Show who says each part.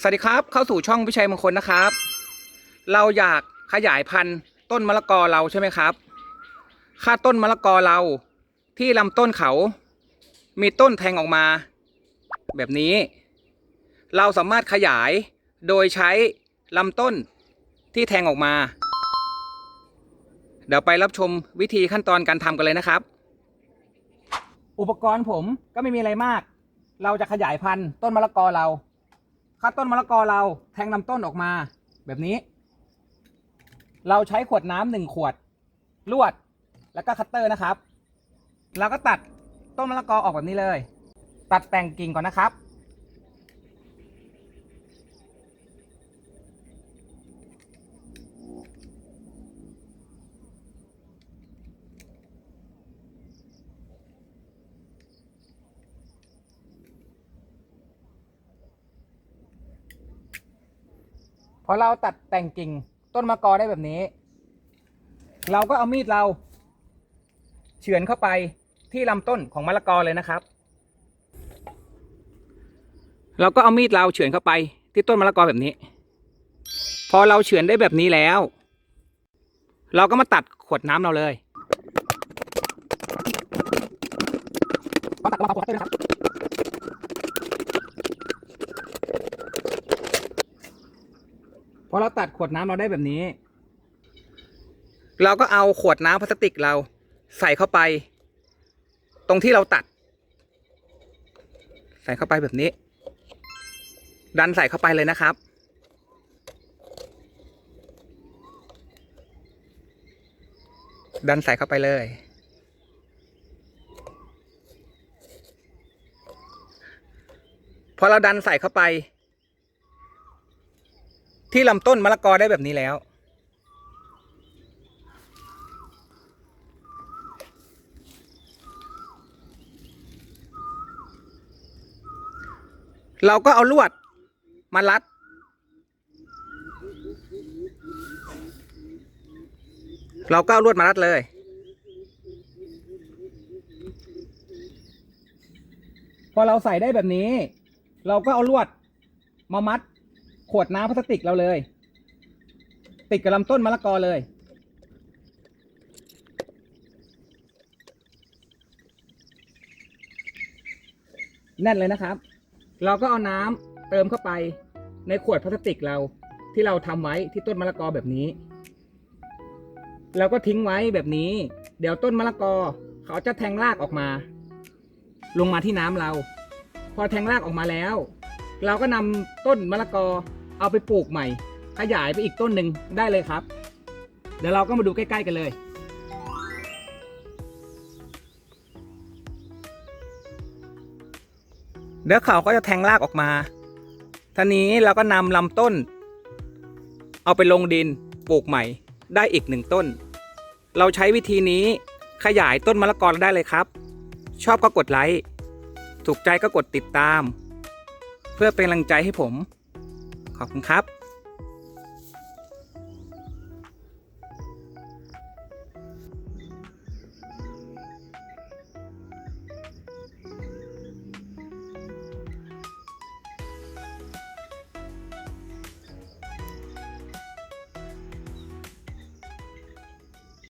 Speaker 1: สวัสดีครับเข้าสู่ช่องวิชัยมงคลนะครับ เราอยากขยายพันธุ์ต้นมะละกอเราใช่ไหมครับ ค่าต้นมะละกอเราที่ลำต้นเขา มีต้นแทงออกมา แบบนี้ เราสามารถขยายโดยใช้ลำต้นที่แทงออกมา เดี๋ยวไปรับชมวิธีขั้นตอนการทำกันเลยนะครับ อุปกรณ์ผมก็ไม่มีอะไรมาก เราจะขยายพันธุ์ต้นมะละกอเรา คัดต้นมะละกอเราแทงลำต้นออกมา แบบนี้ เราใช้ขวดน้ำหนึ่งขวด ลวดแล้วก็คัตเตอร์นะครับ เราก็ตัดต้นมะละกอออกแบบนี้เลย ตัดแต่งกิ่งก่อนนะครับ พอเราตัดแต่งกิ่งต้นมะกอได้แบบนี้ เราก็เอามีดเรา เฉือนเข้าไปที่ลำต้นของมะละกอเลยนะครับ เราก็เอามีดเราเฉือนเข้าไปที่ต้นมะละกอแบบนี้ พอเราเฉือนได้แบบนี้แล้ว เราก็มาตัดขวดน้ำเราเลยตัดเราขวดด้วยนะครับ พอเราตั ดขวดน้ำเราได้แบบนี้ เราก็เอาขวดน้ำพลาสติกเราใส่เข้าไป ตรงที่เราตัด ใส่เข้าไปแบบนี้ ดันใส่เข้าไปเลยนะครับ ดันใส่เข้าไปเลย พอเราดันใส่เข้าไป ที่ลำต้นมะละกอได้แบบนี้แล้ว เราก็เอาลวดมารัด เราก็เอาลวดมารัดเลยพอเราใส่ได้แบบนี้ เราก็เอาลวดมามัด ขวดน้ำพลาสติกเราเลย ติดกับลำต้นมะละกอเลย แน่นเลยนะครับ เราก็เอาน้ำเติมเข้าไปในขวดพลาสติกเราที่เราทำไว้ที่ต้นมะละกอแบบนี้เราก็ทิ้งไว้แบบนี้ เดี๋ยวต้นมะละกอ เขาจะแทงรากออกมา ลงมาที่น้ำเรา พอแทงรากออกมาแล้ว เราก็นำต้นมะละกอ เอาไปปลูกใหม่ ขยายไปอีกต้นหนึ่งได้เลยครับ เดี๋ยวเราก็มาดูใกล้ ๆ กันเลยเดี๋ยวเขาก็จะแทงรากออกมาท่านี้เราก็นำลำต้น เอาไปลงดินปลูกใหม่ได้อีกหนึ่งต้น เราใช้วิธีนี้ขยายต้นมะละกอได้เลยครับ ชอบก็กดไลค์ ถูกใจก็กดติดตาม เพื่อเป็นกำลังใจให้ผม ขอบคุณครับ